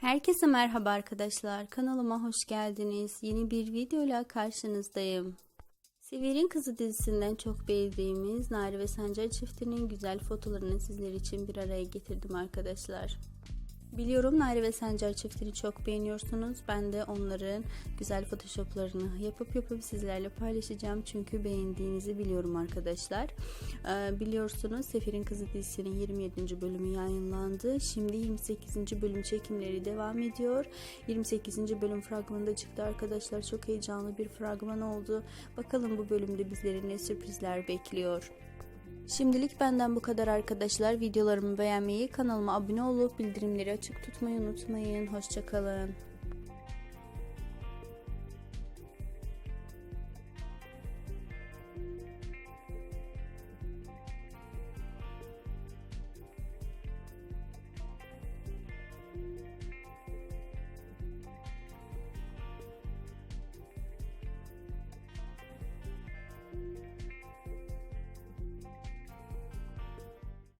Herkese merhaba arkadaşlar. Kanalıma hoş geldiniz. Yeni bir videoyla karşınızdayım. Sever'in Kızı dizisinden çok beğendiğimiz Nari ve Sancar çiftinin güzel fotolarını sizler için bir araya getirdim arkadaşlar. Biliyorum Nari ve Sancar çiftini çok beğeniyorsunuz. Ben de onların güzel photoshoplarını yapıp yapıp sizlerle paylaşacağım. Çünkü beğendiğinizi biliyorum arkadaşlar. Ee, biliyorsunuz Sefer'in Kızı dizisinin 27. bölümü yayınlandı. Şimdi 28. bölüm çekimleri devam ediyor. 28. bölüm fragmanı da çıktı arkadaşlar. Çok heyecanlı bir fragman oldu. Bakalım bu bölümde bizleri ne sürprizler bekliyor. Şimdilik benden bu kadar arkadaşlar. Videolarımı beğenmeyi, kanalıma abone olup bildirimleri açık tutmayı unutmayın. Hoşçakalın.